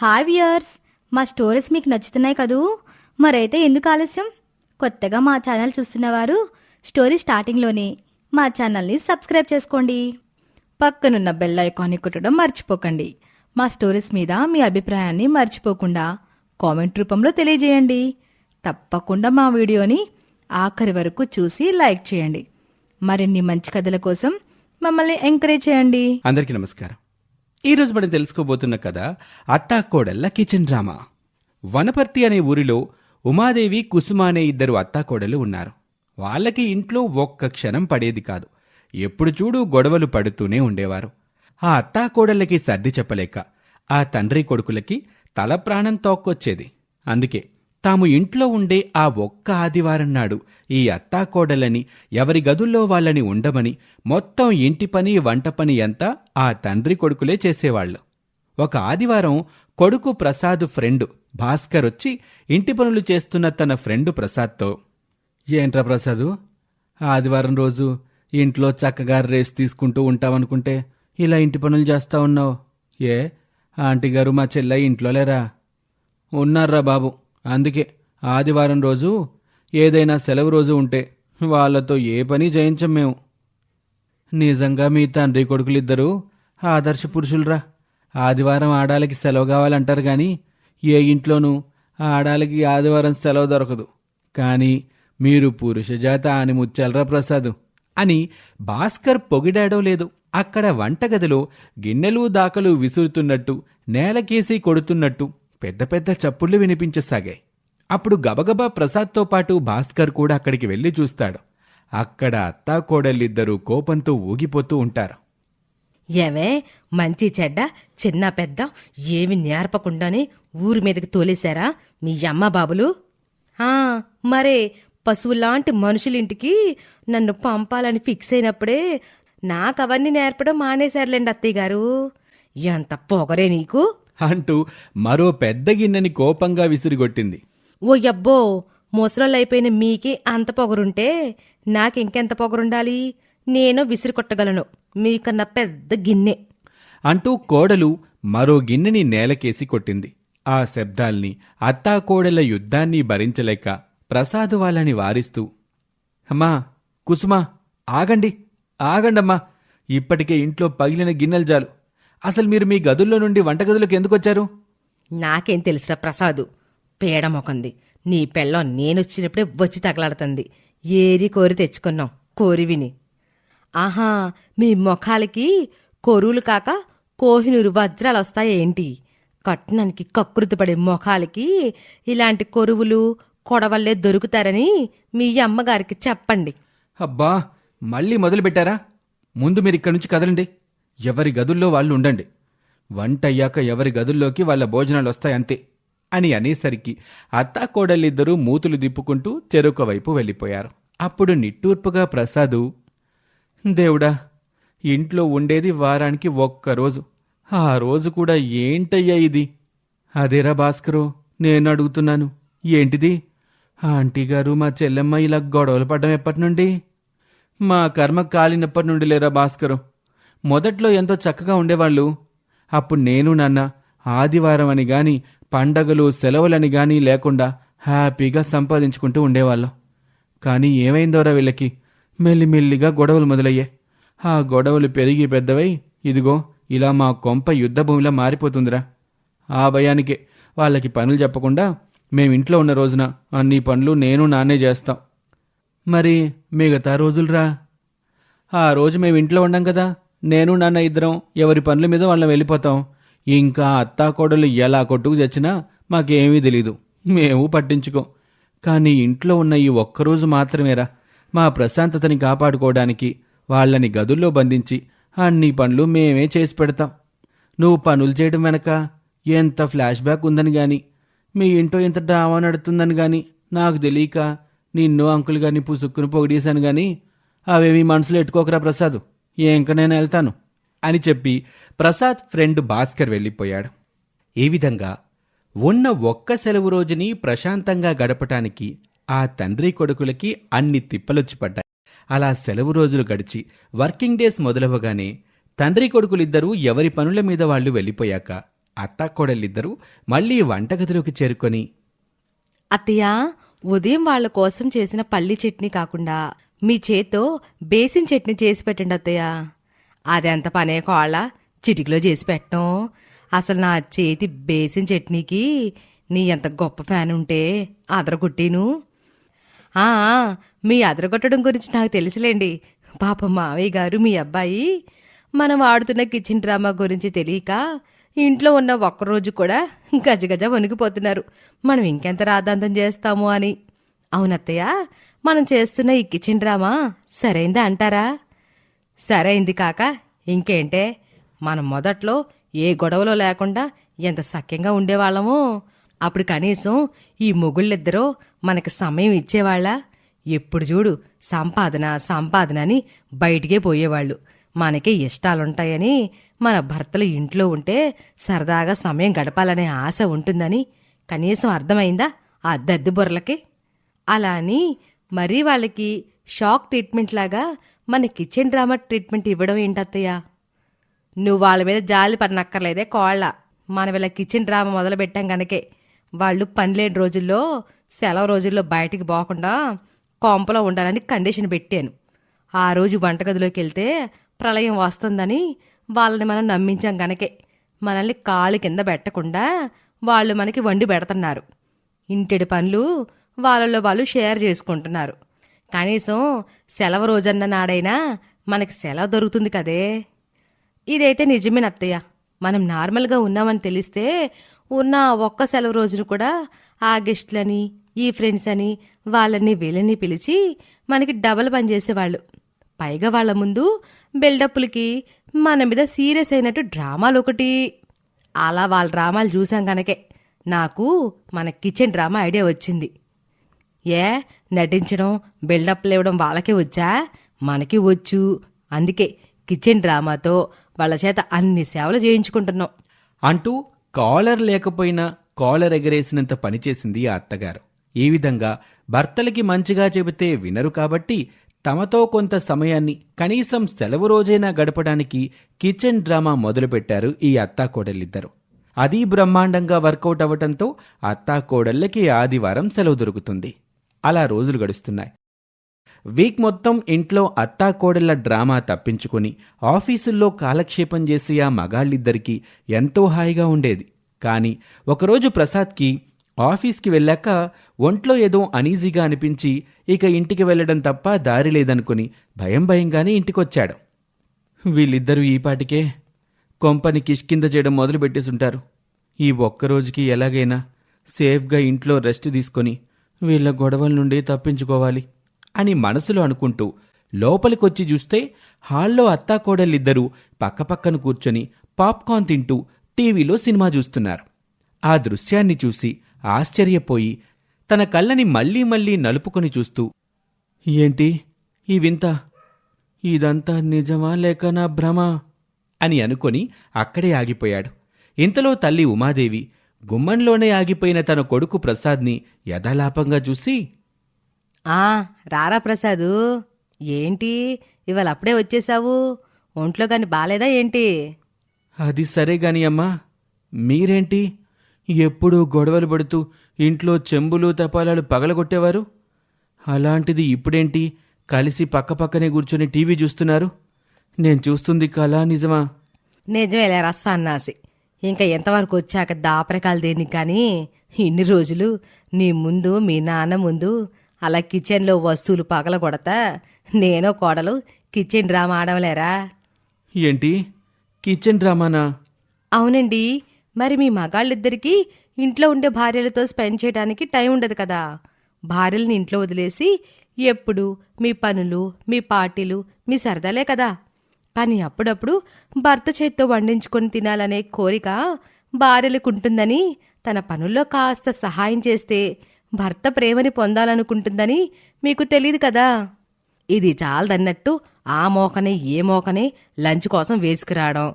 Hi viewers మా stories మీకు నచ్చుతున్నాయి కదూ? మరైతే ఎందుకు ఆలస్యం? కొత్తగా మా ఛానల్ చూస్తున్నవారు స్టోరీ స్టార్టింగ్లోనే మా ఛానల్ని సబ్స్క్రైబ్ చేసుకోండి. పక్కనున్న బెల్ ఐకాన్ని కొట్టడం మర్చిపోకండి. మా స్టోరీస్ మీద మీ అభిప్రాయాన్ని మర్చిపోకుండా కామెంట్ రూపంలో తెలియజేయండి. తప్పకుండా మా వీడియోని ఆఖరి వరకు చూసి లైక్ చేయండి. మరిన్ని మంచి కథల కోసం మమ్మల్ని ఎంకరేజ్ చేయండి. అందరికీ నమస్కారం. ఈరోజు మనం తెలుసుకోబోతున్న కథ అత్తాకోడళ్ళ కిచెన్ డ్రామా. వనపర్తి అనే ఊరిలో ఉమాదేవి కుసుమ అనే ఇద్దరు అత్తాకోడలు ఉన్నారు. వాళ్ళకి ఇంట్లో ఒక్క క్షణం పడేది కాదు. ఎప్పుడు చూడు గొడవలు పడుతూనే ఉండేవారు. ఆ అత్తాకోడళ్ళకి సర్ది చెప్పలేక ఆ తండ్రి కొడుకులకి తల ప్రాణం తోక్కొచ్చేది. అందుకే తాము ఇంట్లో ఉండే ఆ ఒక్క ఆదివారం నాడు ఈ అత్తాకోడలని ఎవరి గదుల్లో వాళ్ళని ఉండమని మొత్తం ఇంటి పని వంట పని అంతా ఆ తండ్రి కొడుకులే చేసేవాళ్ళు. ఒక ఆదివారం కొడుకు ప్రసాద్ ఫ్రెండ్ భాస్కర్ వచ్చి ఇంటి పనులు చేస్తున్న తన ఫ్రెండ్ ప్రసాద్తో ఏంట్రా ప్రసాదు ఆదివారం రోజు ఇంట్లో చక్కగా రేస్ తీసుకుంటూ ఉంటావనుకుంటే ఇలా ఇంటి పనులు చేస్తా ఉన్నావు? ఏ ఆంటీ గారు మా చెల్లె ఇంట్లో లేరా? ఉన్నారా బాబు. అందుకే ఆదివారం రోజు ఏదైనా సెలవు రోజు ఉంటే వాళ్ళతో ఏ పని చేయించం మేము. నిజంగా మీ తండ్రి కొడుకులిద్దరూ ఆదర్శ పురుషులరా. ఆదివారం ఆడాలకి సెలవు కావాలంటారు కానీ ఏ ఇంట్లోనూ ఆడాలకి ఆదివారం సెలవు దొరకదు. కానీ మీరు పురుష జాత అని ముచ్చాలరా ప్రసాద్ అని భాస్కర్ పొగిడాడో లేదు అక్కడ వంటగదిలో గిన్నెలు దాకలు విసురుతున్నట్టు నేలకేసి కొడుతున్నట్టు పెద్ద పెద్ద చప్పుళ్ళు వినిపించసాగాయి. అప్పుడు గబగబా ప్రసాద్తో పాటు భాస్కర్ కూడా అక్కడికి వెళ్ళి చూస్తాడు. అక్కడ అత్తా కోడలిద్దరూ కోపంతో ఊగిపోతూ ఉంటారు. ఏమే మంచి చెడ్డ చిన్న పెద్ద ఏమి నేర్పకుండానే ఊరి మీదకి తోలేశారా మీ అమ్మ బాబులు? ఆ, మరే పశువులాంటి మనుషులింటికి నన్ను పంపాలని ఫిక్స్ అయినప్పుడే నాకు అవన్నీ నేర్పడం మానేశారులేండి అత్తయ్య గారు ఎంత పొగరే నీకు? అంటూ మరో పెద్ద గిన్నెని కోపంగా విసిరిగొట్టింది. ఓ యబ్బో ముసలోళ్ళైపోయిన మీకే అంత పొగరుంటే నాకింకెంత పొగరుండాలి? నేను విసిరి కొట్టగలను మీకన్నా పెద్ద గిన్నె. అంటూ కోడలు మరో గిన్నెని నేలకేసి కొట్టింది. ఆ శబ్దాల్ని అత్తాకోడల యుద్ధాన్ని భరించలేక ప్రసాద్ వాళ్ళని వారిస్తూ అమ్మా కుసుమా ఆగండి ఆగండమ్మా. ఇప్పటికే ఇంట్లో పగిలిన గిన్నెలు చాలు అసలు మీరు మీ గదుల్లో నుండి వంటగదులకు ఎందుకొచ్చారు నాకేం తెలుసురా ప్రసాదు. పేడమొకంది నీ పెళ్ళం నేనొచ్చినప్పుడే వచ్చి తగలాడుతుంది. ఏరి కోరి తెచ్చుకున్నాం? కోరివిని ఆహా మీ ముఖాలకి కొరువులు కాక కోహినూరు వజ్రాలు వస్తాయేంటి కట్నానికి కకృతి పడే ముఖాలకి ఇలాంటి కొరువులు కొడవల్లే దొరుకుతారని మీ అమ్మగారికి చెప్పండి. అబ్బా మళ్ళీ మొదలుపెట్టారా? ముందు మీరు ఇక్కడి నుంచి కదలండి. ఎవరి గదుల్లో వాళ్ళు ఉండండి. వంట అయ్యాక ఎవరి గదుల్లోకి వాళ్ళ భోజనాలు వస్తాయి అంతే అని అనేసరికి అత్తాకోడలిద్దరూ మూతులు దిప్పుకుంటూ చెరుక వైపు వెళ్ళిపోయారు. అప్పుడు నిట్టూర్పుగా ప్రసాదు దేవుడా ఇంట్లో ఉండేది వారానికి ఒక్కరోజు ఆ రోజు కూడా ఏంటయ్యా ఇది? అదేరా భాస్కరు నేను అడుగుతున్నాను ఏంటిది? ఆంటీ గారు మా చెల్లెమ్మ ఇలా గొడవలు పడ్డం ఎప్పటి నుండి మా కర్మ కాలినప్పటి నుండి లేరా భాస్కరు? మొదట్లో ఎంతో చక్కగా ఉండేవాళ్ళు. అప్పుడు నేను నాన్న ఆదివారం అని గాని పండగలు సెలవులని గాని లేకుండా హ్యాపీగా సంపాదించుకుంటూ ఉండేవాళ్ళం. కానీ ఏమైందోరా వీళ్ళకి? మెల్లిమెల్లిగా గొడవలు మొదలయ్యాయి ఆ గొడవలు పెరిగి పెద్దవై ఇదిగో ఇలా మా కొంప యుద్ధభూమిలా మారిపోతుందిరా. ఆ భయానికే వాళ్ళకి పనులు చెప్పకుండా మేమింట్లో ఇంట్లో ఉన్న రోజున అన్ని పనులు నేను నాన్నే చేస్తాం. మరి మిగతా రోజులరా? ఆ రోజు మేము ఇంట్లో ఉండం కదా. నేను నాన్న ఇద్దరం ఎవరి పనుల మీద వాళ్ళం వెళ్ళిపోతాం. ఇంకా అత్తాకోడలు ఎలా కొట్టుకు తెచ్చినా మాకేమీ తెలీదు. మేము పట్టించుకోం. కానీ ఇంట్లో ఉన్న ఈ ఒక్కరోజు మాత్రమేరా. మా ప్రశాంతతని కాపాడుకోవడానికి వాళ్ళని గదుల్లో బంధించి అన్ని పనులు మేమే చేసి పెడతాం. నువ్వు పనులు చేయడం వెనక ఎంత ఫ్లాష్ బ్యాక్ ఉందని గాని మీ ఇంట్లో ఎంత డ్రామా నడుతుందని గాని నాకు తెలియక నిన్ను అంకుల్ గారిని పుసుక్కుని పొగిడేశాను గాని అవేమి మనసులో ఎట్టుకోకరా ప్రసాదు. ఇంక నేను వెళ్తాను అని చెప్పి ప్రసాద్ ఫ్రెండ్ భాస్కర్ వెళ్ళిపోయాడు. ఈ విధంగా ఉన్న ఒక్క సెలవు రోజుని ప్రశాంతంగా గడపటానికి ఆ తండ్రి కొడుకులకి అన్ని తిప్పలొచ్చి పడ్డాయి. అలా సెలవు రోజులు గడిచి వర్కింగ్ డేస్ మొదలవగానే తండ్రి కొడుకులిద్దరూ ఎవరి పనుల మీద వాళ్ళు వెళ్ళిపోయాక అత్తాకోడలిద్దరూ మళ్ళీ వంటగదిలోకి చేరుకొని అత్తయ్య ఉదయం వాళ్ళ కోసం చేసిన పల్లి చట్నీ కాకుండా మీ చేత్తో బేసిన్ చట్నీ చేసి పెట్టండి అత్తయ్య. అదెంత పనే కోళ్ళ? చిటికలో చేసి పెట్టడం అసలు నా చేతి బేసిన్ చట్నీకి నీ ఎంత గొప్ప ఫ్యాన్ ఉంటే అదరగొట్టిను. ఆ, మీ అదరగొట్టడం గురించి నాకు తెలుసులేండి. పాప మావయ్య గారు మీ అబ్బాయి మనం ఆడుతున్న కిచెన్ డ్రామా గురించి తెలియక ఇంట్లో ఉన్న ఒక్కరోజు కూడా గజగజ వణికిపోతున్నారు. మనం ఇంకెంత రాద్ధాంతం చేస్తాము అని. అవునత్తయ్య మనం చేస్తున్న ఈ కిచెన్ డ్రామా సరైందా అంటారా? సరైంది కాక ఇంకేంటే మనం మొదట్లో ఏ గొడవలో లేకుండా ఎంత సఖ్యంగా ఉండేవాళ్ళమో అప్పుడు కనీసం ఈ మొగుళ్ళిద్దరూ మనకి సమయం ఇచ్చేవాళ్ళ. ఎప్పుడు చూడు సంపాదన సంపాదన అని బయటికే పోయేవాళ్ళు. మనకి ఇష్టాలుంటాయని మన భర్తలు ఇంట్లో ఉంటే సరదాగా సమయం గడపాలనే ఆశ ఉంటుందని కనీసం అర్థమైందా ఆ దద్దు బుర్రలకి? అలా అని మరీ వాళ్ళకి షాక్ ట్రీట్మెంట్ లాగా మన కిచెన్ డ్రామా ట్రీట్మెంట్ ఇవ్వడం ఏంటత్తయ్య? నువ్వు వాళ్ళ మీద జాలి పడనక్కర్లేదే కోళ్ళ. మనం ఇలా కిచెన్ డ్రామా మొదలు పెట్టాం గనకే. వాళ్ళు పనిలేని రోజుల్లో సెలవు రోజుల్లో బయటికి పోకుండా కొంపలో ఉండాలని కండిషన్ పెట్టాను. ఆ రోజు వంటగదిలోకి వెళ్తే ప్రళయం వస్తుందని వాళ్ళని మనం నమ్మించాం గనకే. మనల్ని కాళ్ళు కింద పెట్టకుండా వాళ్ళు మనకి వండి పెడుతున్నారు. ఇంటిడి పనులు వాళ్ళలో వాళ్ళు షేర్ చేసుకుంటున్నారు. కనీసం సెలవు రోజన్న నాడైనా మనకి సెలవు దొరుకుతుంది కదే. ఇదైతే నిజమే అత్తయ్య మనం నార్మల్గా ఉన్నామని తెలిస్తే ఉన్న ఒక్క సెలవు రోజును కూడా ఆ గెస్ట్లని ఈ ఫ్రెండ్స్ అని వాళ్ళని వీళ్ళని పిలిచి మనకి డబల్ పని చేసేవాళ్ళు. పైగా వాళ్ళ ముందు బిల్డప్లకి మన మీద సీరియస్ అయినట్టు డ్రామాలు ఒకటి. అలా వాళ్ళ డ్రామాలు చూసాం కనుకే నాకు మన కిచెన్ డ్రామా ఐడియా వచ్చింది. ఏ? నటించడం బిల్డప్లు ఇవ్వడం వాళ్ళకే వచ్చా? మనకి వచ్చు. అందుకే కిచెన్ డ్రామాతో వాళ్ళ చేత అన్ని సేవలు చేయించుకుంటున్నాం. అంటూ కాలర్ లేకపోయినా కాలర్ ఎగరేసినంత పనిచేసింది ఆ అత్తగారు. ఈ విధంగా భర్తలకి మంచిగా చెబితే వినరు కాబట్టి తమతో కొంత సమయాన్ని కనీసం సెలవు రోజైనా గడపడానికి కిచెన్ డ్రామా మొదలుపెట్టారు ఈ అత్తాకోడళ్ళిద్దరు అది బ్రహ్మాండంగా వర్కౌట్ అవ్వటంతో అత్తాకోడళ్ళకి ఆదివారం సెలవు దొరుకుతుంది. అలా రోజులు గడుస్తున్నాయి. వీక్ మొత్తం ఇంట్లో అత్తాకోడళ్ళ డ్రామా తప్పించుకుని ఆఫీసుల్లో కాలక్షేపం చేసే ఆ మగాళ్ళిద్దరికీ ఎంతో హాయిగా ఉండేది. కానీ ఒకరోజు ప్రసాద్కి ఆఫీస్కి వెళ్ళాక ఒంట్లో ఏదో అనీజీగా అనిపించి ఇక ఇంటికి వెళ్ళడం తప్ప దారి లేదనుకుని భయం భయంగానే ఇంటికొచ్చాడు. వీళ్ళిద్దరూ ఈపాటికే కొంపని కిష్కింద చేయడం మొదలుపెట్టేసుంటారు. ఈ ఒక్కరోజుకి ఎలాగైనా సేఫ్గా ఇంట్లో రెస్ట్ తీసుకొని వీళ్ళ గొడవల నుండి తప్పించుకోవాలి అని మనసులో అనుకుంటూ లోపలికొచ్చి చూస్తే హాల్లో అత్తాకోడళ్ళిద్దరూ పక్కపక్కన కూర్చొని పాప్కార్న్ తింటూ టీవీలో సినిమా చూస్తున్నారు. ఆ దృశ్యాన్ని చూసి ఆశ్చర్యపోయి తన కళ్ళని మళ్ళీ మళ్ళీ నలుపుకొని చూస్తూ ఏంటి? ఈ వింత? ఇదంతా నిజమా లేక నా భ్రమ? అని అనుకొని అక్కడే ఆగిపోయాడు. ఇంతలో తల్లి ఉమాదేవి గుమ్మంలోనే ఆగిపోయిన తన కొడుకు ప్రసాద్ని యథాలాపంగా చూసి ఆ రారా ప్రసాదు ఏంటి ఇవాళ అప్పుడే వచ్చేసావు? ఒంట్లో కాని బాలేదా ఏంటి? అది సరే గాని అమ్మా మీరేంటి? ఎప్పుడూ గొడవలు పడుతూ ఇంట్లో చెంబులు తపాలాలు పగలగొట్టేవారు? అలాంటిది ఇప్పుడేంటి? కలిసి పక్కపక్కనే కూర్చొని టీవీ చూస్తున్నారు? నేను చూస్తుంది కళా నిజమా? నిజమేలే రస్సా అన్నాసి. ఇంకా ఎంతవరకు వచ్చాక దాపరకాలు దేనికి కానీ? ఇన్ని రోజులు నీ ముందు మీ నాన్న ముందు అలా కిచెన్లో వస్తువులు పగల కొడతా నేనో కోడలు కిచెన్ డ్రామా ఆడవలేరా? ఏంటి? కిచెన్ డ్రామానా? అవునండి. మరి మీ మగాళ్ళిద్దరికీ ఇంట్లో ఉండే భార్యలతో స్పెండ్ చేయడానికి టైం ఉండదు కదా. భార్యల్ని ఇంట్లో వదిలేసి ఎప్పుడు మీ పనులు మీ పార్టీలు మీ సరదాలే కదా. కానీ అప్పుడప్పుడు భర్త చేత్తో వండించుకొని తినాలనే కోరిక భార్యలకు ఉంటుందని తన పనుల్లో కాస్త సహాయం చేస్తే భర్త ప్రేమని పొందాలనుకుంటుందని మీకు తెలియదు కదా. ఇది చాలదన్నట్టు ఆ మోకనే ఏ మోకనే లంచ్ కోసం వేసుకురావడం.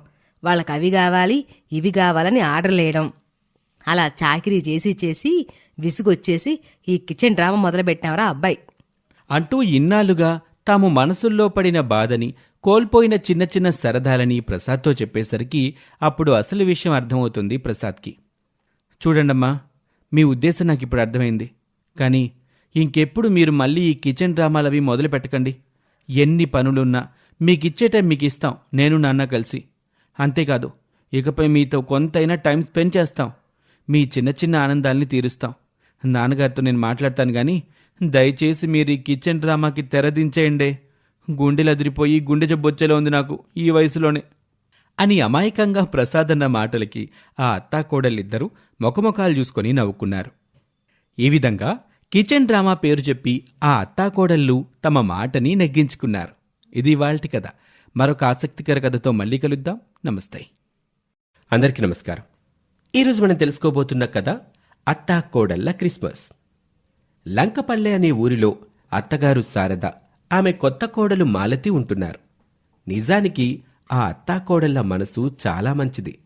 వాళ్ళకి అవి కావాలి ఇవి కావాలని ఆర్డర్లేయడం అలా చాకిరీ చేసి చేసి విసుగొచ్చేసి ఈ కిచెన్ డ్రామా మొదలుపెట్టావరా అబ్బాయి. అంటూ ఇన్నాళ్ళుగా తాము మనసుల్లో పడిన బాధని కోల్పోయిన చిన్న చిన్న సరదాలని ప్రసాద్తో చెప్పేసరికి అప్పుడు అసలు విషయం అర్థమవుతుంది ప్రసాద్కి. చూడండమ్మా మీ ఉద్దేశం నాకు ఇప్పుడు అర్థమైంది. కానీ ఇంకెప్పుడు మీరు మళ్ళీ ఈ కిచెన్ డ్రామాలవి మొదలు పెట్టకండి. ఎన్ని పనులున్నా మీకిచ్చే టైం మీకు ఇస్తాం నేను నాన్న కలిసి. అంతేకాదు ఇకపై మీతో కొంతైనా టైం స్పెండ్ చేస్తాం. మీ చిన్న చిన్న ఆనందాల్ని తీరుస్తాం. నాన్నగారితో నేను మాట్లాడతాను కానీ దయచేసి మీరు ఈ కిచెన్ డ్రామాకి తెరదించేయండి. గుండెలదిరిపోయి గుండె జబ్బొచ్చేలా ఉంది నాకు ఈ వయసులోనే. అని అమాయకంగా ప్రసాద్ అన్న మాటలకి ఆ అత్తాకోడళ్ళిద్దరూ ముఖముఖాలు చూసుకొని నవ్వుకున్నారు. ఈ విధంగా కిచెన్ డ్రామా పేరు చెప్పి ఆ అత్తాకోడళ్ళు తమ మాటని నెగ్గించుకున్నారు. ఇది వాల్టి కథ. మరొక ఆసక్తికర కథతో మళ్ళీ కలుద్దాం. నమస్తే. అందరికీ నమస్కారం. ఈరోజు మనం తెలుసుకోబోతున్న కథ అత్తాకోడళ్ళ క్రిస్మస్. లంకపల్లె అనే ఊరిలో అత్తగారు శారద ఆమె కొత్త కోడలు మాలతి ఉంటున్నారు. నిజానికి ఆ అత్తా కోడళ్ళ మనసు చాలా మంచిది.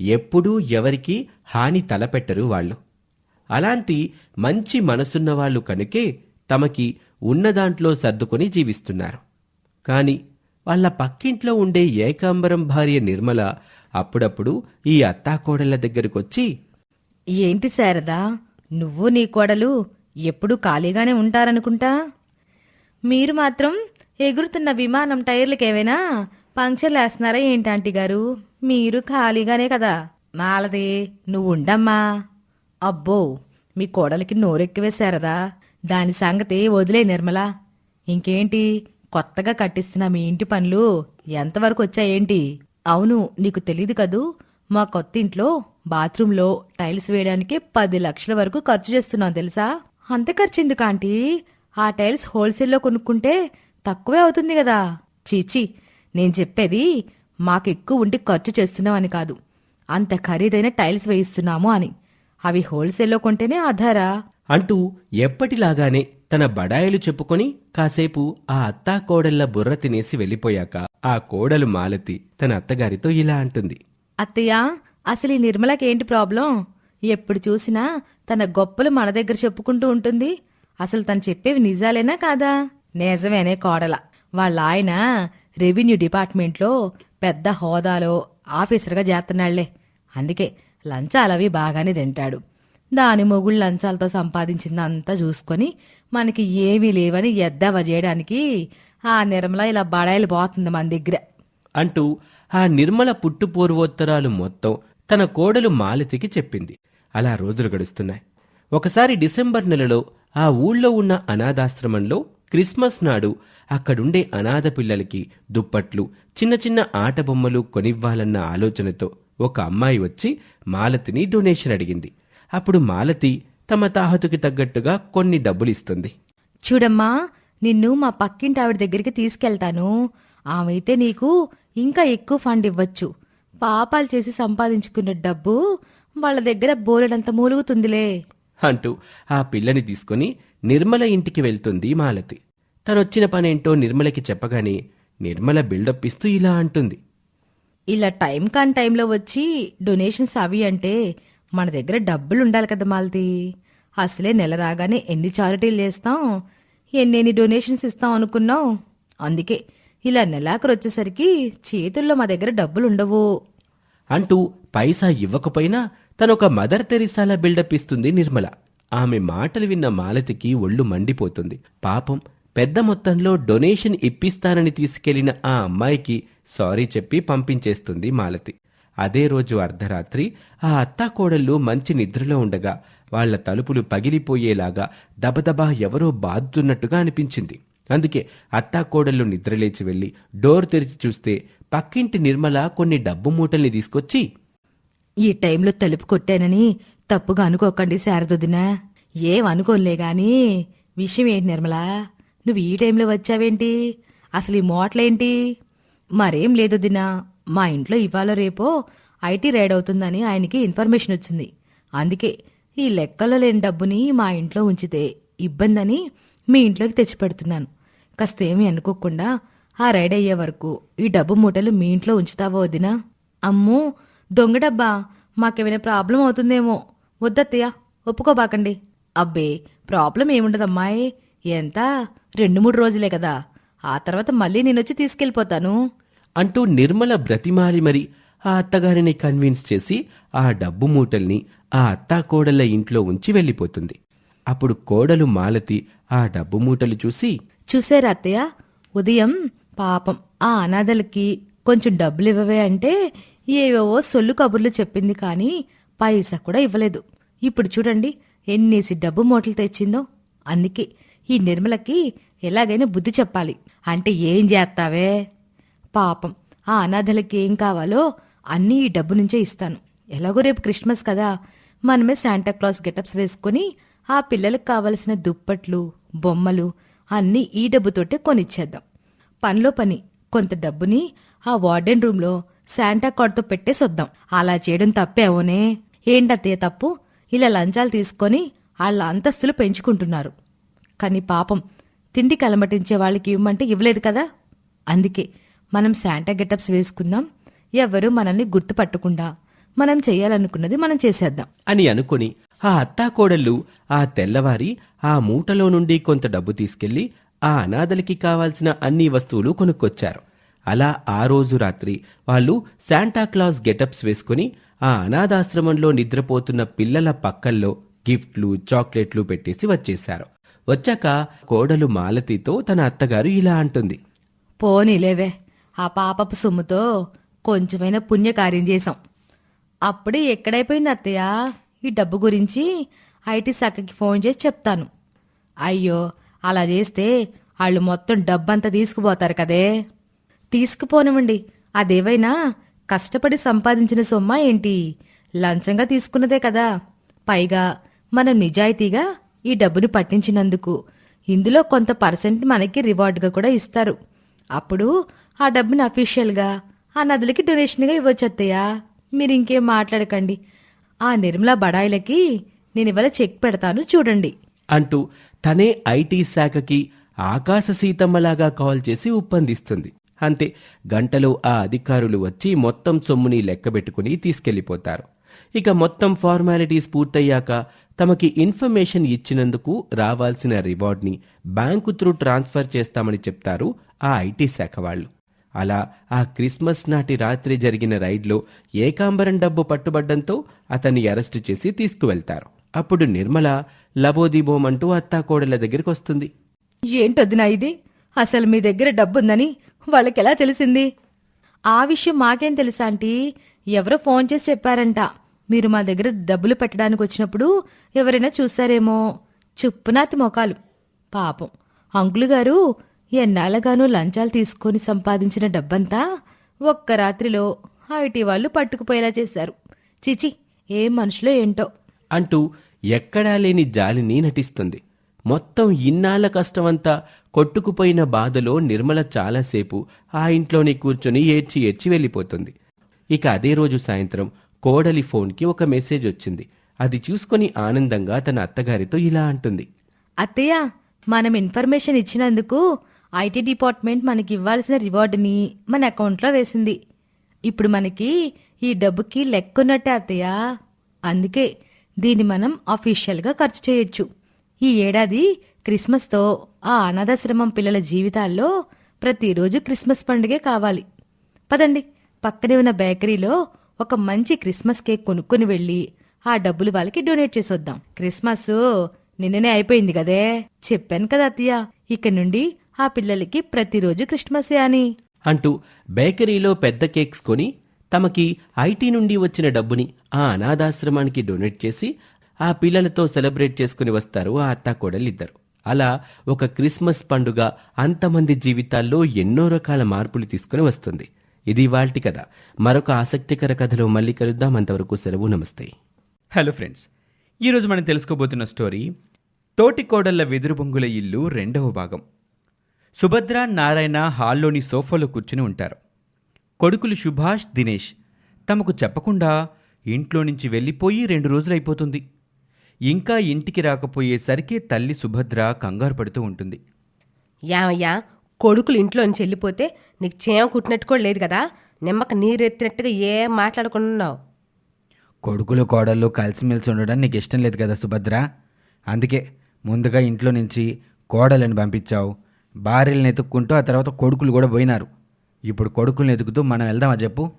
ఎప్పుడూ ఎవరికీ హాని తలపెట్టరు వాళ్ళు. అలాంటి మంచి మనసున్న వాళ్ళు కనుకే తమకి ఉన్నదాంట్లో సర్దుకొని జీవిస్తున్నారు. కాని వాళ్ళ పక్కింట్లో ఉండే ఏకాంబరం భార్య నిర్మల అప్పుడప్పుడు ఈ అత్తాకోడళ్ళ దగ్గరకొచ్చి ఏంటి శారదా నువ్వు నీ కోడలు ఎప్పుడూ ఖాళీగానే ఉంటారనుకుంటా? మీరు మాత్రం ఎగురుతున్న విమానం టైర్లకేమైనా పంక్చర్లు వేస్తున్నారా ఏంటి గారు? మీరు ఖాళీగానే కదా. మాలది నువ్వు ఉండమ్మా. అబ్బో మీ కోడలికి నోరెక్కివేశారదా దాని సంగతి వదిలే నిర్మల. ఇంకేంటి కొత్తగా కట్టిస్తున్న మీ ఇంటి పనులు ఎంతవరకు వచ్చాయేంటి? అవును నీకు తెలీదు కదూ. మా కొత్త ఇంట్లో బాత్రూంలో టైల్స్ వేయడానికి పది లక్షల వరకు ఖర్చు చేస్తున్నాం తెలుసా? అంత ఖర్చు ఎందుకు ఆంటీ? ఆ టైల్స్ హోల్సేల్లో కొనుక్కుంటే తక్కువే అవుతుంది కదా. చీచి నేను చెప్పేది మాకు ఎక్కువ ఉండి ఖర్చు చేస్తున్నామని కాదు. అంత ఖరీదైన టైల్స్ వేయిస్తున్నాము అని. అవి హోల్సేల్లో కొంటేనే ఆధారా? అంటూ ఎప్పటిలాగానే తన బడాయిలు చెప్పుకొని కాసేపు ఆ అత్తా కోడళ్ళ బుర్ర తినేసి వెళ్ళిపోయాక ఆ కోడలు మాలతి తన అత్తగారితో ఇలా అంటుంది. అత్తయ్య అసలు ఈ నిర్మలకి ఏంటి ప్రాబ్లం? ఎప్పుడు చూసినా తన గొప్పలు మన దగ్గర చెప్పుకుంటూ ఉంటుంది. అసలు తను చెప్పేవి నిజాలేనా కాదా? నిజమేనే కోడల. వాళ్ళ ఆయన రెవెన్యూ డిపార్ట్మెంట్లో పెద్ద హోదాలో ఆఫీసర్గా చేస్తున్నాళ్ళే అందుకే లంచాలవి బాగానే తింటాడు. దాని మొగుళ్ళు లంచాలతో సంపాదించిందంతా చూసుకొని మనకి ఏమీ లేవని ఎద్దవ చేయడానికి ఆ నిర్మల ఇలా బడాయిలు పోతుంది మన దగ్గర. అంటూ ఆ నిర్మల పుట్టు పూర్వోత్తరాలు మొత్తం తన కోడలు మాలతికి చెప్పింది. అలా రోజులు గడుస్తున్నాయి. ఒకసారి డిసెంబర్ నెలలో ఆ ఊళ్ళో ఉన్న అనాథాశ్రమంలో క్రిస్మస్ నాడు అక్కడుండే అనాథ పిల్లలకి దుప్పట్లు చిన్న చిన్న ఆట బొమ్మలు కొనివ్వాలన్న ఆలోచనతో ఒక అమ్మాయి వచ్చి మాలతిని డొనేషన్ అడిగింది. అప్పుడు మాలతి తమ తాహతుకి తగ్గట్టుగా కొన్ని డబ్బులిస్తుంది. చూడమ్మా నిన్ను మా పక్కింటి ఆవిడ దగ్గరికి తీసుకెళ్తాను. ఆమెతే నీకు ఇంకా ఎక్కువ ఫండ్ ఇవ్వచ్చు. పాపాలు చేసి సంపాదించుకున్న డబ్బు వాళ్ళ దగ్గర బోలెడంత మూలుగుతుందిలే. అంటూ ఆ పిల్లని తీసుకుని నిర్మల ఇంటికి వెళ్తుంది మాలతి. తనొచ్చిన పనేంటో నిర్మలకి చెప్పగానే నిర్మల బిల్డప్ ఇస్తూ ఇలా అంటుంది. ఇలా టైం కాని టైంలో వచ్చి డొనేషన్స్ అవి అంటే మన దగ్గర డబ్బులు ఉండాలి కదా మాలతి. అసలే నెల రాగానే ఎన్ని చారిటీలు చేస్తాం ఎన్నెన్ని డొనేషన్స్ ఇస్తాం అనుకున్నావు అందుకే ఇలా నెలాఖరు వచ్చేసరికి చేతుల్లో మా దగ్గర డబ్బులు ఉండవు అంటూ పైసా ఇవ్వకపోయినా తనొక మదర్ తెరిసాలా బిల్డప్ ఇస్తుంది నిర్మల. ఆమె మాటలు విన్న మాలతికి ఒళ్ళు మండిపోతుంది. పాపం పెద్ద మొత్తంలో డొనేషన్ ఇప్పిస్తానని తీసుకెళ్ళిన ఆ అమ్మాయికి సారీ చెప్పి పంపించేస్తుంది మాలతి. అదే రోజు అర్ధరాత్రి ఆ అత్తాకోడళ్ళు మంచి నిద్రలో ఉండగా వాళ్ళ తలుపులు పగిలిపోయేలాగా దబదబా ఎవరో బాదుతున్నట్టుగా అనిపించింది. అందుకే అత్తాకోడళ్ళు నిద్రలేచి వెళ్ళి డోర్ తెరిచి చూస్తే పక్కింటి నిర్మల కొన్ని డబ్బు మూటల్ని తీసుకొచ్చి ఈ టైంలో తలుపు కొట్టానని తప్పుగా అనుకోకండి శారదొదినా. ఏం అనుకోలే గాని విషయం ఏంటి నిర్మలా? నువ్వు ఈ టైంలో వచ్చావేంటి? అసలు ఈ మోట్లేంటి మరేం లేదు దినా. మా ఇంట్లో ఇవాళ రేపో ఐటీ రైడ్ అవుతుందని ఆయనకి ఇన్ఫర్మేషన్ వచ్చింది. అందుకే ఈ లెక్కలో లేని డబ్బుని మా ఇంట్లో ఉంచితే ఇబ్బందని మీ ఇంట్లోకి తెచ్చిపెడుతున్నాను. కాస్త ఏమీ అనుకోకుండా ఆ రైడ్ అయ్యే వరకు ఈ డబ్బు మూటలు మీ ఇంట్లో ఉంచుతావా వదినా అమ్మో డబ్బా మాకేమైనా ప్రాబ్లం అవుతుందేమో. వద్దత్తయ్య ఒప్పుకోబాకండి. అబ్బే ప్రాబ్లం ఏముండదమ్మాయి ఎంత? రెండు మూడు రోజులే కదా. ఆ తర్వాత మళ్ళీ నేనొచ్చి తీసుకెళ్ళిపోతాను. అంటూ నిర్మల బ్రతిమాలి మరి ఆ అత్తగారిని కన్విన్స్ చేసి ఆ డబ్బు మూటల్ని ఆ అత్తా కోడళ్ళ ఇంట్లో ఉంచి వెళ్ళిపోతుంది. అప్పుడు కోడలు మాలతి ఆ డబ్బు మూటలు చూసి చూసారా అత్తయ్య? ఉదయం పాపం ఆ అనాథలకి కొంచెం డబ్బులు ఇవ్వవే అంటే ఏవేవో సొల్లు కబుర్లు చెప్పింది కానీ పైసా కూడా ఇవ్వలేదు. ఇప్పుడు చూడండి ఎన్నేసి డబ్బు మూటలు తెచ్చిందో. అందుకే ఈ నిర్మలకి ఎలాగైనా బుద్ధి చెప్పాలి. అంటే ఏం చేస్తావే? పాపం ఆ అనాథలకి ఏం కావాలో అన్నీ ఈ డబ్బు నుంచే ఇస్తాను. ఎలాగో రేపు క్రిస్మస్ కదా. మనమే శాంటాక్లాస్ గెటప్స్ వేసుకొని ఆ పిల్లలకు కావలసిన దుప్పట్లు బొమ్మలు అన్నీ ఈ డబ్బుతోటే కొనిచ్చేద్దాం. పనిలో పని కొంత డబ్బుని ఆ వార్డెన్ రూమ్లో శాంటా కార్డ్తో పెట్టేసొద్దాం అలా చేయడం తప్పేవోనే ఏంటత్తయ్య తప్పు? ఇలా లంచాలు తీసుకొని వాళ్ళ అంతస్తులు పెంచుకుంటున్నారు. కానీ పాపం తిండి కలమటించే వాళ్ళకి ఇవ్వమంటే ఇవ్వలేదు కదా? అందుకే మనం శాంటా గెటప్స్ వేసుకుందాం. ఎవరు మనల్ని గుర్తుపట్టకుండా మనం చేయాలనుకున్నది మనం చేసేద్దాం. అని అనుకుని ఆ అత్తాకోడళ్ళు ఆ తెల్లవారి ఆ మూటలో నుండి కొంత డబ్బు తీసుకెళ్ళి ఆ అనాథలకి కావాల్సిన అన్ని వస్తువులు కొనుక్కొచ్చారు. అలా ఆ రోజు రాత్రి వాళ్ళు శాంటాక్లాస్ గెటప్స్ వేసుకుని ఆ అనాథాశ్రమంలో నిద్రపోతున్న పిల్లల పక్కల్లో గిఫ్ట్లు చాక్లెట్లు పెట్టేసి వచ్చేశారు. వచ్చాక కోడలు మాలతితో తన అత్తగారు ఇలా అంటుంది. పోనీలేవే ఆ పాపపు సొమ్ముతో కొంచెమైనా పుణ్యకార్యం చేశాం. అప్పుడే ఎక్కడైపోయింది అత్తయ్య? ఈ డబ్బు గురించి ఐటీ శాఖకి ఫోన్ చేసి చెప్తాను. అయ్యో అలా చేస్తే వాళ్ళు మొత్తం డబ్బంతా తీసుకుపోతారు కదే. తీసుకుపోనివ్వండి. అదేవైనా కష్టపడి సంపాదించిన సొమ్మ ఏంటి? లంచంగా తీసుకున్నదే కదా. పైగా మనం నిజాయితీగా ఈ డబ్బును పట్టించినందుకు ఇందులో కొంత పర్సెంట్ మనకి రివార్డుగా కూడా ఇస్తారు. అప్పుడు ఆ డబ్బుని అఫీషియల్గా ఆ నదులకి డొనేషన్గా ఇవ్వచ్చత్తయ్యా మీరు ఇంకేం మాట్లాడకండి. ఆ నిర్మలా బడాయిలకి నేను ఇవాళ చెక్ పెడతాను చూడండి. అంటూ తనే ఐటీ శాఖకి ఆకాశ సీతమ్మలాగా కాల్ చేసి ఒప్పందిస్తుంది. అంతే. గంటలో ఆ అధికారులు వచ్చి మొత్తం సొమ్ముని లెక్కబెట్టుకుని తీసుకెళ్ళిపోతారు. ఇక మొత్తం ఫార్మాలిటీస్ పూర్తయ్యాక తమకి ఇన్ఫర్మేషన్ ఇచ్చినందుకు రావాల్సిన రివార్డ్ని బ్యాంకు త్రూ ట్రాన్స్ఫర్ చేస్తామని చెప్తారు ఆ ఐటీ శాఖ వాళ్ళు. అలా ఆ క్రిస్మస్ నాటి రాత్రి జరిగిన రైడ్లో ఏకాంబరం డబ్బు పట్టుబడ్డంతో అతన్ని అరెస్టు చేసి తీసుకువెళ్తారు. అప్పుడు నిర్మల లబోదిబోం అంటూ అత్తాకోడల దగ్గరికి వస్తుంది. ఏంటొద్దునా ఇది? అసలు మీ దగ్గర డబ్బుందని వాళ్ళకెలా తెలిసింది? ఆ విషయం మాకేం తెలుసా ఆంటీ? ఎవరో ఫోన్ చేసి చెప్పారంట. మీరు మా దగ్గర డబ్బులు పెట్టడానికి వచ్చినప్పుడు ఎవరైనా చూసారేమో చుప్పునాతి మొఖాలు పాపం. అంకులు గారు ఎన్నాళ్ళగానూ లంచాలు తీసుకొని సంపాదించిన డబ్బంతా ఒక్క రాత్రిలో ఐటీ వాళ్ళు పట్టుకుపోయేలా చేశారు. చిచి ఏం మనుషులో ఏంటో? అంటూ ఎక్కడా లేని జాలిని నటిస్తుంది. మొత్తం ఇన్నాళ్ళ కష్టమంతా కొట్టుకుపోయిన బాధలో నిర్మల చాలాసేపు ఆ ఇంట్లోనే కూర్చొని ఏడ్చి ఏడ్చి వెళ్ళిపోతుంది. ఇక అదే రోజు సాయంత్రం కోడలి ఫోన్కి ఒక మెసేజ్ వచ్చింది. అది చూసుకొని ఆనందంగా తన అత్తగారితో ఇలా అంటుంది. అత్తయ్య మనం ఇన్ఫర్మేషన్ ఇచ్చినందుకు ఐటీ డిపార్ట్మెంట్ మనకి ఇవ్వాల్సిన రివార్డుని మన అకౌంట్లో వేసింది. ఇప్పుడు మనకి ఈ డబ్బుకి లెక్కున్నట్టే అత్తయ్య. అందుకే దీన్ని మనం అఫీషియల్గా ఖర్చు చేయొచ్చు. ఈ ఏడాది క్రిస్మస్తో ఆ అనాథాశ్రమం పిల్లల జీవితాల్లో ప్రతిరోజు క్రిస్మస్ పండుగే కావాలి. పదండి పక్కనే ఉన్న బేకరీలో ఒక మంచి క్రిస్మస్ కేక్ కొనుక్కొని వెళ్ళి ఆ డబ్బులు వాళ్ళకి డొనేట్ చేసొద్దాం. క్రిస్మస్ నిన్ననే అయిపోయింది కదే. చెప్పాను కదా అత్తయ్య ఇక నుండి ఆ పిల్లలకి ప్రతిరోజు క్రిస్మసే అని. అంటూ బేకరీలో పెద్ద కేక్స్ కొని తమకి ఐటీ నుండి వచ్చిన డబ్బుని ఆ అనాథాశ్రమానికి డొనేట్ చేసి ఆ పిల్లలతో సెలబ్రేట్ చేసుకుని వస్తారు. ఆ అత్తాకోడలిద్దరు అలా ఒక క్రిస్మస్ పండుగ అంతమంది జీవితాల్లో ఎన్నో రకాల మార్పులు తీసుకుని వస్తుంది. ఇది వాల్టి కథ. మరొక ఆసక్తికర కథలో మళ్ళీ కలుద్దాం. అంతవరకు సెలవు నమస్తే. Hello friends. ఈరోజు మనం తెలుసుకోబోతున్న స్టోరీ తోటికోడళ్ళ వెదురు బొంగుల ఇల్లు రెండవ భాగం. సుభద్ర నారాయణ హాల్లోని సోఫాలో కూర్చుని ఉంటారు. కొడుకులు సుభాష్ దినేష్ తమకు చెప్పకుండా ఇంట్లో నుంచి వెళ్ళిపోయి రెండు రోజులైపోతుంది. ఇంకా ఇంటికి రాకపోయేసరికి తల్లి సుభద్ర కంగారు పడుతూ ఉంటుంది. యామయ్యా కొడుకులు ఇంట్లో నుంచి వెళ్ళిపోతే నీకు చేమ కుట్టినట్టు కూడా లేదు కదా? నిమ్మక నీరెత్తినట్టుగా ఏం మాట్లాడుకున్నావు కొడుకులు కోడళ్ళు కలిసిమెలిసి ఉండడం నీకు ఇష్టం లేదు కదా సుభద్ర? అందుకే ముందుగా ఇంట్లో నుంచి కోడలను పంపించావు. భార్యలను ఎతుక్కుంటూ ఆ తర్వాత కొడుకులు కూడా పోయినారు. ఇప్పుడు కొడుకులను ఎతుకుతూ మనం వెళ్దామా చెప్పు?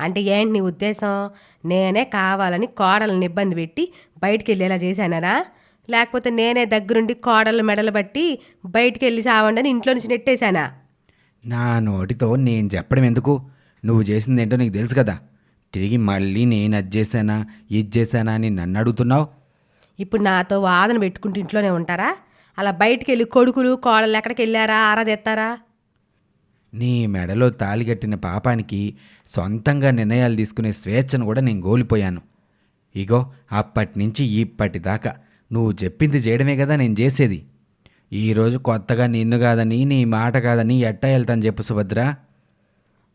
అంటే ఏంటి నీ ఉద్దేశం? నేనే కావాలని కోడలను ఇబ్బంది పెట్టి బయటికి వెళ్ళేలా చేశానరా? లేకపోతే నేనే దగ్గరుండి కోడల మెడలు బట్టి బయటికి వెళ్ళి సావండని ఇంట్లో నుంచి నెట్టేశానా? నా నోటితో నేను చెప్పడం ఎందుకు? నువ్వు చేసింది ఏంటో నీకు తెలుసు కదా. తిరిగి మళ్ళీ నేను అది చేశానా ఇది చేశానా అని నన్ను అడుగుతున్నావు? ఇప్పుడు నాతో వాదన పెట్టుకుంటూ ఇంట్లోనే ఉంటారా? అలా బయటికి వెళ్ళి కొడుకులు కోడలు ఎక్కడికి వెళ్ళారా ఆరాధెత్తారా నీ మెడలో తాలిగట్టిన పాపానికి సొంతంగా నిర్ణయాలు తీసుకునే స్వేచ్ఛను కూడా నేను కోల్పోయాను ఇగో అప్పటి నుంచి ఇప్పటిదాకా నువ్వు చెప్పింది చేయడమే కదా నేను చేసేది. ఈరోజు కొత్తగా నిన్ను కాదని నీ మాట కాదని ఎట్టా వెళ్తాను చెప్పు సుభద్ర.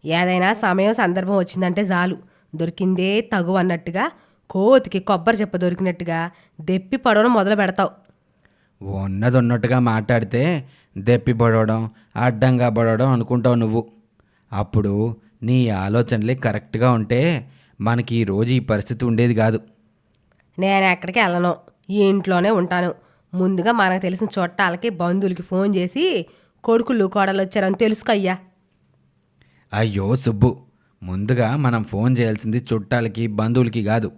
ఏదైనా సమయం సందర్భం వచ్చిందంటే చాలు. దొరికిందే తగు అన్నట్టుగా కోతికి కొబ్బరి చెప్ప దొరికినట్టుగా దెప్పి పడవడం మొదలు పెడతావు. ఉన్నది ఉన్నట్టుగా మాట్లాడితే దెప్పి పడవడం అడ్డంగా పడవడం అనుకుంటావు నువ్వు. అప్పుడు నీ ఆలోచనలే కరెక్ట్గా ఉంటే మనకి ఈ రోజు ఈ పరిస్థితి ఉండేది కాదు. నేను ఎక్కడికి వెళ్ళను. ఈ ఇంట్లోనే ఉంటాను. ముందుగా మనకు తెలిసిన చుట్టాలకి బంధువులకి ఫోన్ చేసి కొడుకులు కోడలు వచ్చారని తెలుసుకోయ్యా అయ్యో. సుబ్బు ముందుగా మనం ఫోన్ చేయాల్సింది చుట్టాలకి బంధువులకి కాదు.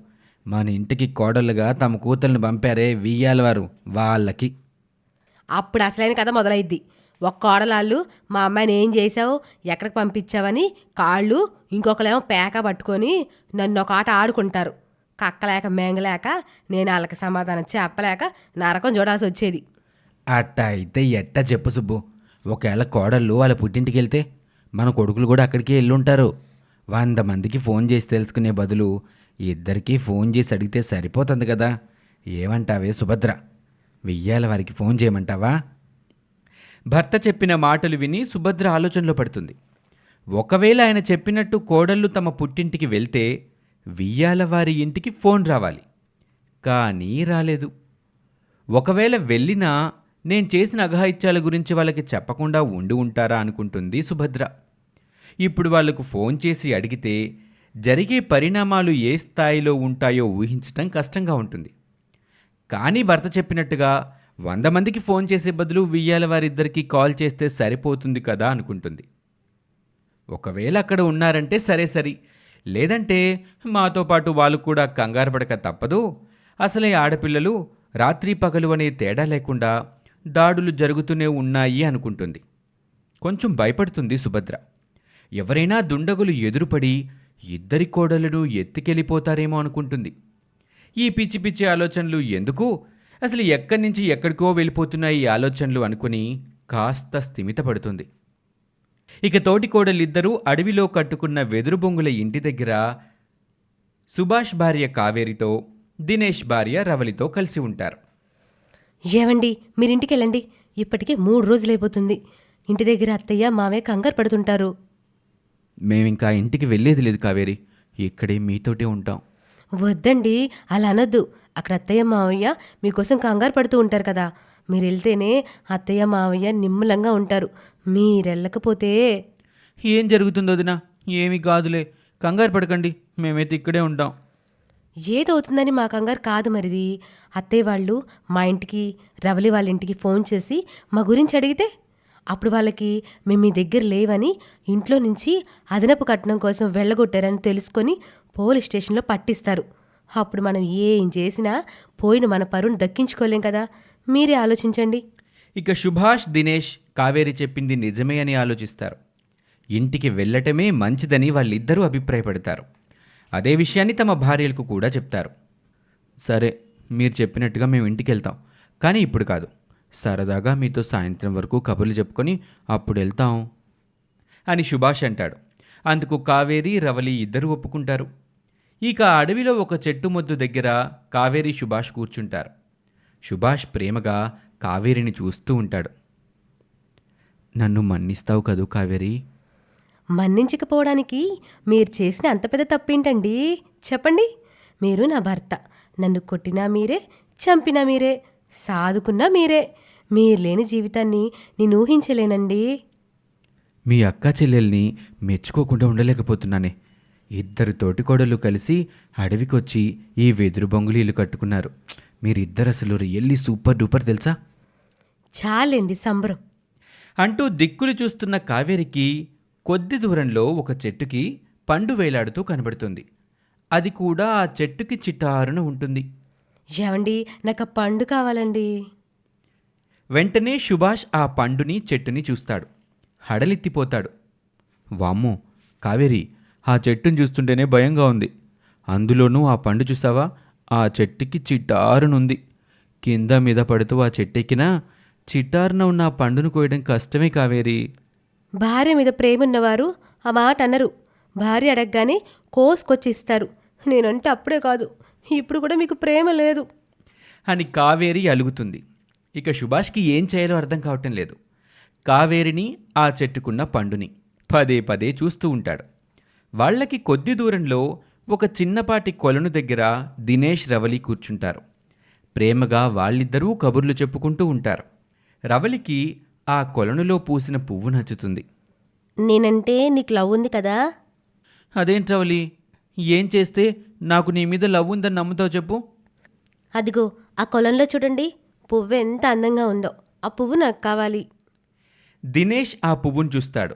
మన ఇంటికి కోడలుగా తమ కూతుర్ని పంపారే వియ్యాల వారు వాళ్ళకి. అప్పుడు అసలైన కథ మొదలైద్ది. ఒక కోడలాళ్ళు మా అమ్మాయిని ఏం చేసావు ఎక్కడికి పంపించావని? కాళ్ళు ఇంకొకలేమో పేక పట్టుకొని నన్ను ఒక ఆట ఆడుకుంటారు. కక్కలేక మేంగలేక నేను వాళ్ళకి సమాధానం చెప్పలేక నరకం చూడాల్సి వచ్చేది. అట్ట అయితే ఎట్ట చెప్పు సుబ్బు. ఒకవేళ కోడళ్ళు వాళ్ళ పుట్టింటికి వెళ్తే మన కొడుకులు కూడా అక్కడికే వెళ్ళుంటారు వంద మందికి ఫోన్ చేసి తెలుసుకునే బదులు ఇద్దరికీ ఫోన్ చేసి అడిగితే సరిపోతుంది కదా. ఏమంటావే సుభద్ర? వెయ్యాల వారికి ఫోన్ చేయమంటావా? భర్త చెప్పిన మాటలు విని సుభద్ర ఆలోచనలో పడుతుంది. ఒకవేళ ఆయన చెప్పినట్టు కోడళ్ళు తమ పుట్టింటికి వెళ్తే వియ్యాల వారి ఇంటికి ఫోన్ రావాలి. కానీ రాలేదు. ఒకవేళ వెళ్ళినా నేను చేసిన అఘాయిత్యాల గురించి వాళ్ళకి చెప్పకుండా ఉండి ఉంటారా అనుకుంటుంది సుభద్ర. ఇప్పుడు వాళ్ళకు ఫోన్ చేసి అడిగితే జరిగే పరిణామాలు ఏ స్థాయిలో ఉంటాయో ఊహించటం కష్టంగా ఉంటుంది. కానీ భర్త చెప్పినట్టుగా వంద మందికి ఫోన్ చేసే బదులు వియ్యాల వారిద్దరికీ కాల్ చేస్తే సరిపోతుంది కదా అనుకుంటుంది. ఒకవేళ అక్కడ ఉన్నారంటే సరే సరి. లేదంటే మాతో పాటు వాళ్ళు కూడా కంగారు పడక తప్పదు. అసలే ఆడపిల్లలు రాత్రి పగలు అనే తేడా లేకుండా దాడులు జరుగుతూనే ఉన్నాయి అనుకుంటుంది. కొంచెం భయపడుతుంది సుభద్ర. ఎవరైనా దుండగులు ఎదురుపడి ఇద్దరి కోడలను ఎత్తుకెళ్ళిపోతారేమో అనుకుంటుంది. ఈ పిచ్చి పిచ్చి ఆలోచనలు ఎందుకు? అసలు ఎక్కడి నుంచి ఎక్కడికో వెళ్ళిపోతున్నాయి ఈ ఆలోచనలు అనుకుని కాస్త స్థిమితపడుతుంది ఇక తోటి కోడలిద్దరూ అడవిలో కట్టుకున్న వెదురు బొంగుల ఇంటి దగ్గర సుభాష్ భార్య కావేరితో దినేష్ భార్య రవలితో కలిసి ఉంటారు. ఏవండి మీరింటికి వెళ్ళండి ఇప్పటికే మూడు రోజులైపోతుంది. ఇంటి దగ్గర అత్తయ్య మావే కంగారు పడుతుంటారు. మేమింకా ఇంటికి వెళ్ళేది లేదు కావేరి. ఇక్కడే మీతోటే ఉంటాం. వద్దండి అలా అనొద్దు. అక్కడ అత్తయ్య మావయ్య మీకోసం కంగారు పడుతూ ఉంటారు కదా. మీరు వెళ్తేనే అత్తయ్య మావయ్య నిమ్మలంగా ఉంటారు. మీరెళ్ళకపోతే ఏం జరుగుతుందో వదినా? ఏమీ కాదులే. కంగారు పడకండి మేమైతే ఇక్కడే ఉంటాం. ఏదవుతుందని మా కంగారు కాదు మరిది. అత్తయ్య వాళ్ళు మా ఇంటికి రవలి వాళ్ళ ఇంటికి ఫోన్ చేసి మా గురించి అడిగితే అప్పుడు వాళ్ళకి మేము మీ దగ్గర లేవని ఇంట్లో నుంచి అదనపు కట్నం కోసం వెళ్ళగొట్టారని తెలుసుకొని పోలీస్ స్టేషన్లో పట్టిస్తారు. అప్పుడు మనం ఏం చేసినా పోయిన మన పరుని దక్కించుకోలేం కదా. మీరే ఆలోచించండి. ఇక సుభాష్ దినేష్ కావేరి చెప్పింది నిజమే అని ఆలోచిస్తారు. ఇంటికి వెళ్ళటమే మంచిదని వాళ్ళిద్దరూ అభిప్రాయపడతారు. అదే విషయాన్ని తమ భార్యలకు కూడా చెప్తారు. సరే మీరు చెప్పినట్టుగా మేము ఇంటికి వెళ్తాం కానీ ఇప్పుడు కాదు. సరదాగా మీతో సాయంత్రం వరకు కబుర్లు చెప్పుకొని అప్పుడు వెళ్తాం అని సుభాష్ అంటాడు. అందుకు కావేరి రవలి ఇద్దరూ ఒప్పుకుంటారు. ఇక అడవిలో ఒక చెట్టు మొద్దు దగ్గర కావేరి సుభాష్ కూర్చుంటారు. సుభాష్ ప్రేమగా కావేరిని చూస్తూ ఉంటాడు. నన్ను మన్నిస్తావు కదూ కావేరి? మన్నించకపోవడానికి మీరు చేసిన అంత పెద్ద తప్పేంటండి? చెప్పండి. మీరు నా భర్త. నన్ను కొట్టినా మీరే చంపినా మీరే సాదుకున్నా మీరే. మీరు లేని జీవితాన్ని నేను ఊహించలేనండి. మీ అక్క చెల్లెల్ని మెచ్చుకోకుండా ఉండలేకపోతున్నానే. ఇద్దరు తోటికోడలు కలిసి అడవికొచ్చి ఈ వెదురు బొంగులు ఇల్లు కట్టుకున్నారు. మీరిద్దరు అసలు రియల్లీ సూపర్ డూపర్ తెలుసా? చాలండి సంబరం. అంటూ దిక్కులు చూస్తున్న కావేరికి కొద్ది దూరంలో ఒక చెట్టుకి పండు వేలాడుతూ కనబడుతుంది. అది కూడా ఆ చెట్టుకి చిట్టారున ఉంటుంది. ఏమండి నాకు ఆ పండు కావాలండి. వెంటనే సుభాష్ ఆ పండుని చెట్టుని చూస్తాడు. హడలెత్తిపోతాడు. వామ్మో కావేరి ఆ చెట్టుని చూస్తుంటేనే భయంగా ఉంది. అందులోనూ ఆ పండు చూసావా? ఆ చెట్టుకి చిట్టారునుంది కింద మీద పడుతూ ఆ చెట్టెక్కినా చిట్టారున ఉన్న ఆ పండును కోయడం కష్టమే కావేరి. భార్య మీద ప్రేమ ఉన్నవారు ఆ మాట అనరు. భార్య అడగగానే కోసుకొచ్చి ఇస్తారు నేనంటే అప్పుడే కాదు. ఇప్పుడు కూడా మీకు ప్రేమ లేదు. అని కావేరి అలుగుతుంది. ఇక సుభాష్కి ఏం చేయాలో అర్థం కావటం లేదు. కావేరిని ఆ చెట్టుకున్న పండుని పదే పదే చూస్తూ ఉంటాడు. వాళ్ళకి కొద్ది దూరంలో ఒక చిన్నపాటి కొలను దగ్గర దినేష్ రవలి కూర్చుంటారు. ప్రేమగా వాళ్ళిద్దరూ కబుర్లు చెప్పుకుంటూ ఉంటారు. రవలికి ఆ కొలనులో పూసిన పువ్వు నచ్చుతుంది. నేనంటే నీకు లవ్ ఉంది కదా? అదేంటి రవలి? ఏం చేస్తే నాకు నీ మీద లవ్ ఉందని నమ్ముతావు చెప్పు. అదిగో ఆ కొలంలో చూడండి. పువ్వు ఎంత అందంగా ఉందో. ఆ పువ్వు నాకు కావాలి. దినేష్ ఆ పువ్వును చూస్తాడు.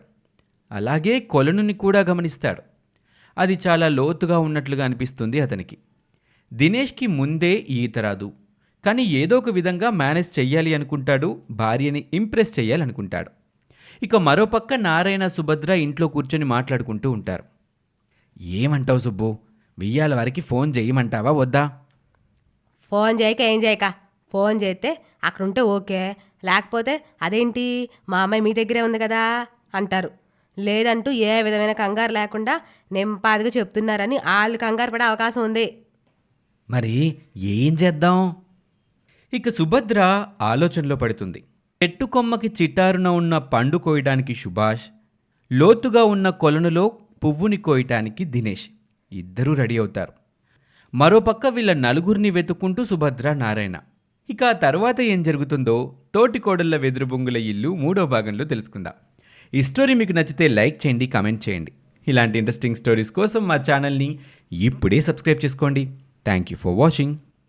అలాగే కొలనుని కూడా గమనిస్తాడు. అది చాలా లోతుగా ఉన్నట్లుగా అనిపిస్తుంది అతనికి. దినేష్కి ముందే ఈత రాదు. కానీ ఏదో ఒక విధంగా మేనేజ్ చెయ్యాలి అనుకుంటాడు భార్యని ఇంప్రెస్ చేయాలనుకుంటాడు ఇక మరోపక్క నారాయణ సుభద్ర ఇంట్లో కూర్చొని మాట్లాడుకుంటూ ఉంటారు. ఏమంటావు సుబ్బు? వెయ్యాల వారికి ఫోన్ చేయమంటావా వద్దా? ఫోన్ చేయక ఏం చేయక? ఫోన్ చేస్తే అక్కడ ఉంటే ఓకే. లేకపోతే అదేంటి? మా అమ్మాయి మీ దగ్గరే ఉంది కదా అంటారు. లేదంటూ ఏ విధమైన కంగారు లేకుండా నింపాదిగా చెప్తున్నారని వాళ్ళు కంగారు పడే అవకాశం ఉంది. మరి ఏం చేద్దాం? ఇక సుభద్ర ఆలోచనలో పడుతుంది. చెట్టు కొమ్మకి చిటారున ఉన్న పండు కోయడానికి సుభాష్ లోతుగా ఉన్న కొలనులో పువ్వుని కోయటానికి దినేష్ ఇద్దరూ రెడీ అవుతారు. మరోపక్క వీళ్ళ నలుగురిని వెతుక్కుంటూ సుభద్ర నారాయణ. ఇక ఆ తర్వాత ఏం జరుగుతుందో తోటి కోడళ్ళ వెదురు బొంగుల ఇల్లు మూడో భాగంలో తెలుసుకుందాం. ఈ స్టోరీ మీకు నచ్చితే లైక్ చేయండి కామెంట్ చేయండి. ఇలాంటి ఇంట్రెస్టింగ్ స్టోరీస్ కోసం మా ఛానల్ని ఇప్పుడే సబ్స్క్రైబ్ చేసుకోండి. Thank you for watching.